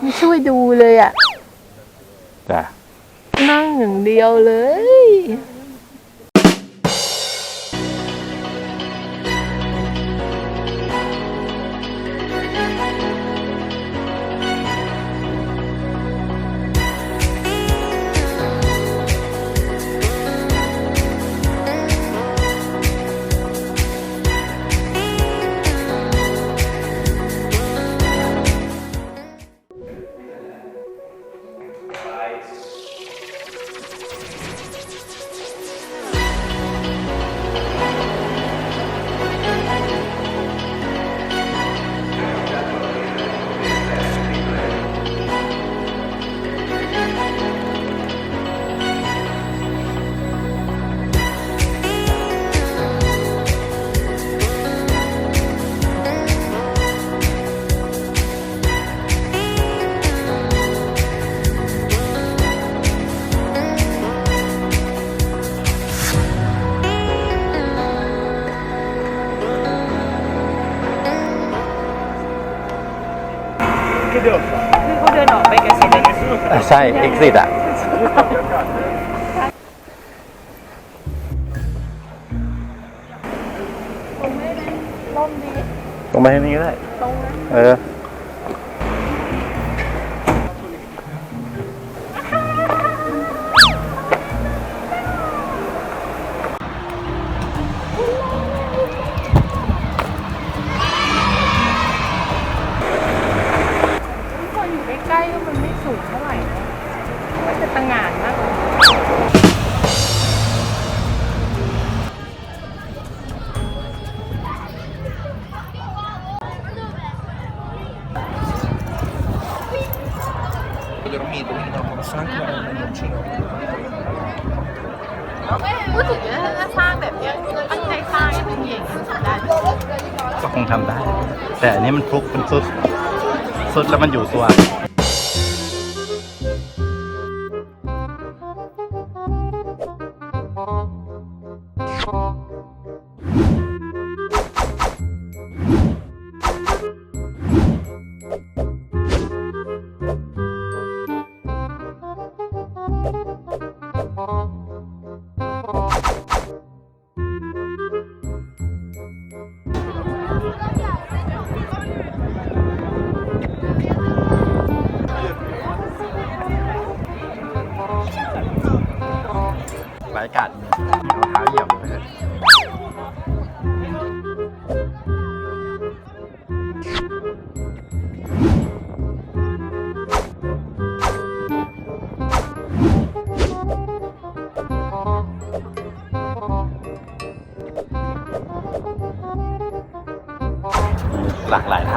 ไม่ช่วยดูเลยอะจ้ะ นั่งอย่างเดียวเลย ใช่ exit อะตรงนี้นะร่มดีตรงไปทางนี้ก็ได้ ตรงนั้น เออ สร้างขึ้นมาในหนึ่งชั่วโมงพูดถึงถ้าสร้างแบบเนี้ยตั้งใจสร้างให้เป็นเองได้ไหมก็คงทำได้ แต่อันนี้มันฟลุกมันสุดสุดแล้วมันอยู่ตัว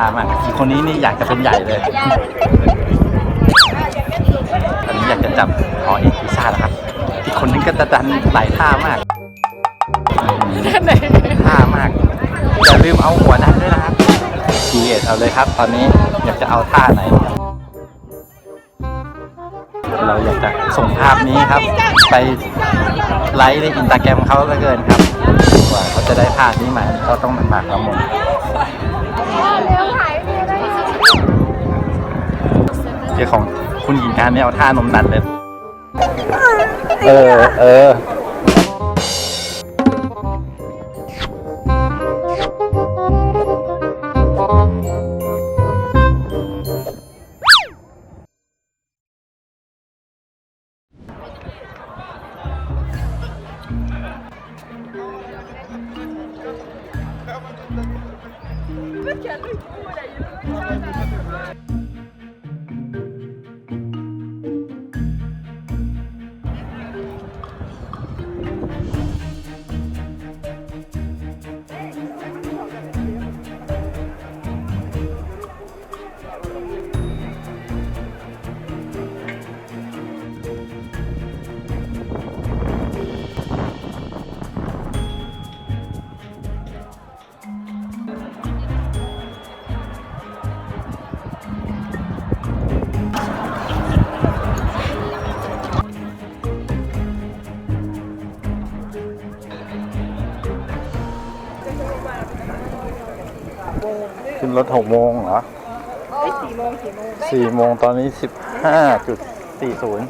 ามากอีคนนี้นี่อยากจะเป็นใหญ่เลยตอนนี้อยากจะจับหอเอกพิซซ่าแล้วครับ อีกคนนึงก็จะดันหลายท่ามากท่ามาก อย่าลืมเอาหัวดันด้วยนะครับคีเอทเอาเลยครับ ตอนนี้อยากจะเอาท่าไหน เราอยากจะส่งภาพนี้ครับ ไปไลฟ์ในอินสตาแกรมเขาเหลือเกินครับกว่าเขาจะได้ภาพนี้มาก็ต้องหนักๆละหม เจ้าของคุณหญิงการเนี่ยเอาท่านมดันเลย เออ เออขึ้นร ถหกโมงเหรอเฮ้ยสีโมงกี่โมงสี่โมงตอนนี้สิบห้าจุดสี่ศูนย์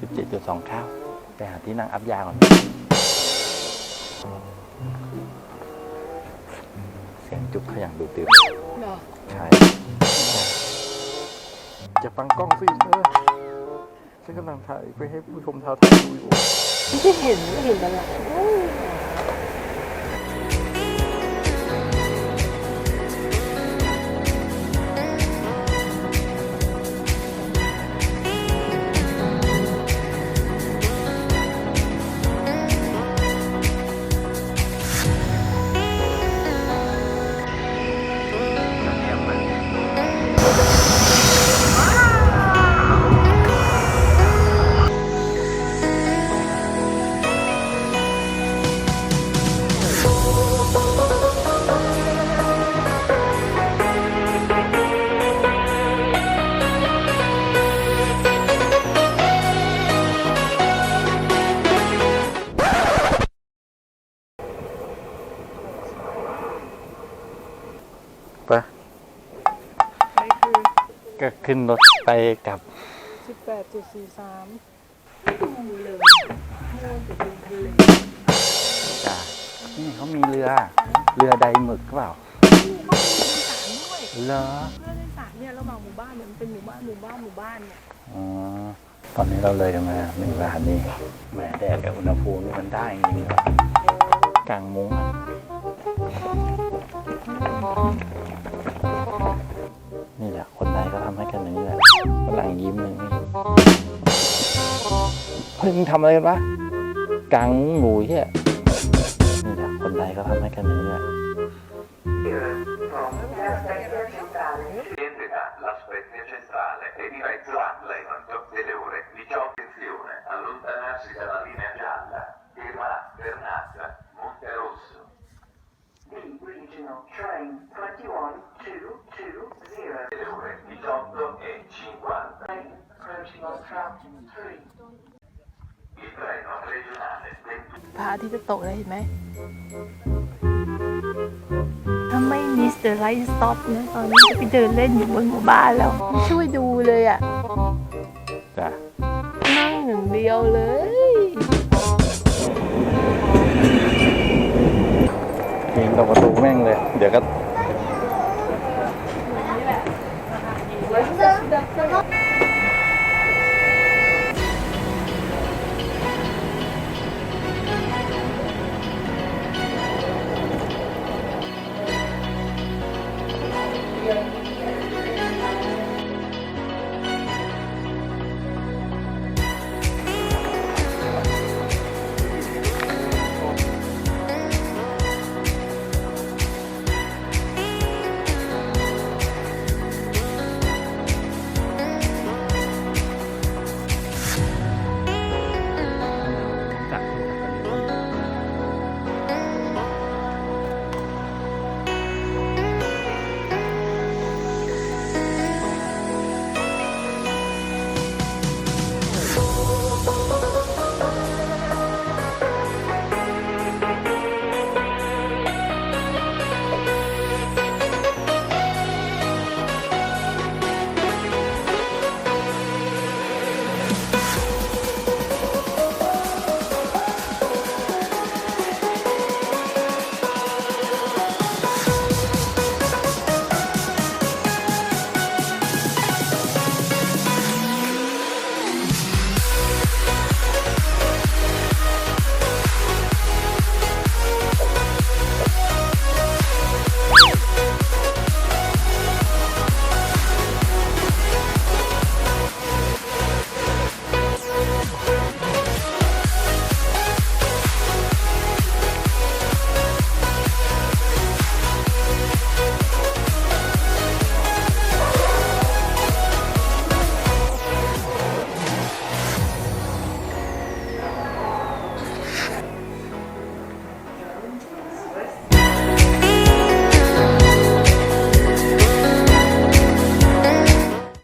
สิบเจ็ดจุดสองเข้าไปหาที่นั่งอัพยาก่อน เสียงจุกเขาอย่างดูตื่นเหรอใช่จะปั้งกล้องสิเธอฉันกำลังถ่ายไปให้ผู้ชมชาวไทยดูอยู่ ไม่เห็นไม่เห็นอะไร ก็ขึ้นรถไปกับ สิบแปดจุดสี่สามจ่านี่เขามีเรือ เรือใดหมึกหรือเปล่ามีห้องโดยสารด้วยเหรอเพื่อนโดยสารเนี่ยระหว่างหมู่บ้านเนี่ยมันเป็นหมู่บ้านหมู่บ้านหมู่บ้านเนี่ยอ๋อตอนนี้เราเลยมาหนึ่งร้านนี้แหมแดดกับอุณหภูมินี่มันได้จริงๆว่ะกลางมุ้งอะ เฮ้ยมึงทำอะไรกันวะกังหมูเหี้ยนี่แหละคนไทยก็ทำให้กันอย่างนี้แหละ18 e 50 พระอาทิตย์จะตกแล้วเห็นไหมถ้าไม่มิสเตอร์ไลท์สต็อปนะตอนนี้จะไปเดินเล่นอยู่บนหมู่บ้านแล้วช่วยดูเลยอะจ้ะนั่งหนึ่างเดียวเลยปีนตรงประตูแม่งเลย เดี๋ยวก็